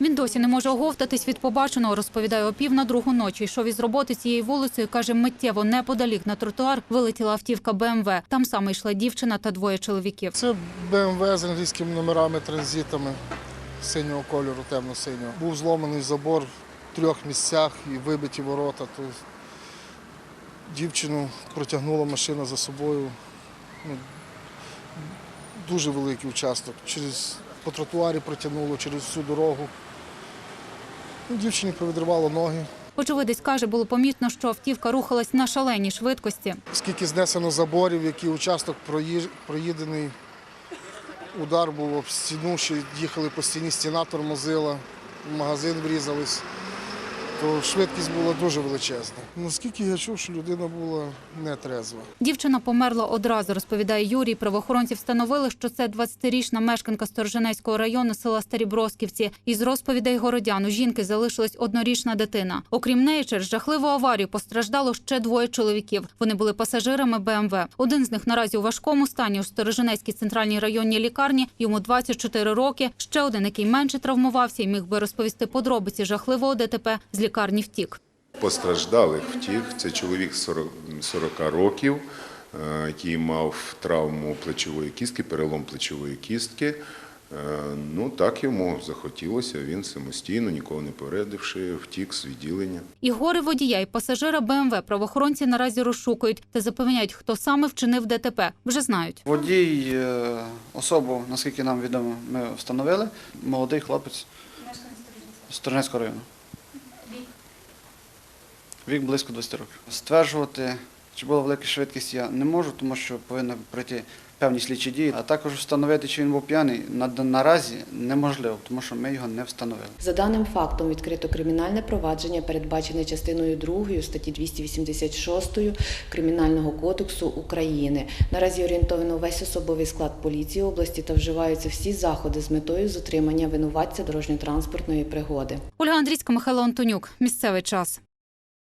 Він досі не може оговтатись від побаченого, розповідає о пів на другу ночі. Йшов із роботи цією вулицею, каже, миттєво неподалік на тротуар вилетіла автівка БМВ. Там саме йшла дівчина та двоє чоловіків. Це БМВ з англійськими номерами, транзитами синього кольору, темно-синього. Був зломаний забор в трьох місцях і вибиті ворота. То дівчину протягнула машина за собою. Ну, дуже великий участок. Через, по тротуарі протягнуло через всю дорогу. Ну, Дівчині повідривало ноги. Очевидець каже, було помітно, що автівка рухалась на шаленій швидкості. Скільки знесено заборів, який участок проїдений. Удар був об стіну, що їхали по стіні, стіна тормозила, в магазин врізались. То швидкість була дуже величезна. Наскільки я чув, що людина була не трезва. Дівчина померла одразу, розповідає Юрій. Правоохоронці встановили, що це 20-річна мешканка Сторожинецького району села Старі Бросківці. Із розповідей городян у жінки залишилась однорічна дитина. Окрім неї, через жахливу аварію постраждало ще двоє чоловіків. Вони були пасажирами БМВ. Один з них наразі у важкому стані у Сторожинецькій центральній районній лікарні. Йому 24 роки. Ще один, який менше травмувався і міг би розповісти подробиці жахливого ДТП, з лікарні втік. Постраждалих втік. Це чоловік 40, 40 років, е, який мав травму плечової кістки, перелом плечової кістки. Е, Ну так йому захотілося. Він самостійно, нікого не попередивши, втік з відділення. І гори водія і пасажира БМВ правоохоронці наразі розшукують та запевняють, хто саме вчинив ДТП. Вже знають. Водій, е, особу, наскільки нам відомо, ми встановили. Молодий хлопець з Сторонецького району. Вік близько 20 років. Стверджувати, чи була велика швидкість, я не можу, тому що повинні пройти певні слідчі дії. А також встановити, чи він був п'яний, на- наразі неможливо, тому що ми його не встановили. За даним фактом відкрито кримінальне провадження, передбачене частиною 2 статті 286 Кримінального кодексу України. Наразі орієнтовано весь особовий склад поліції області та вживаються всі заходи з метою затримання винуватця дорожньо-транспортної пригоди. Ольга Андрійська, Михайло Антонюк. Місцевий час.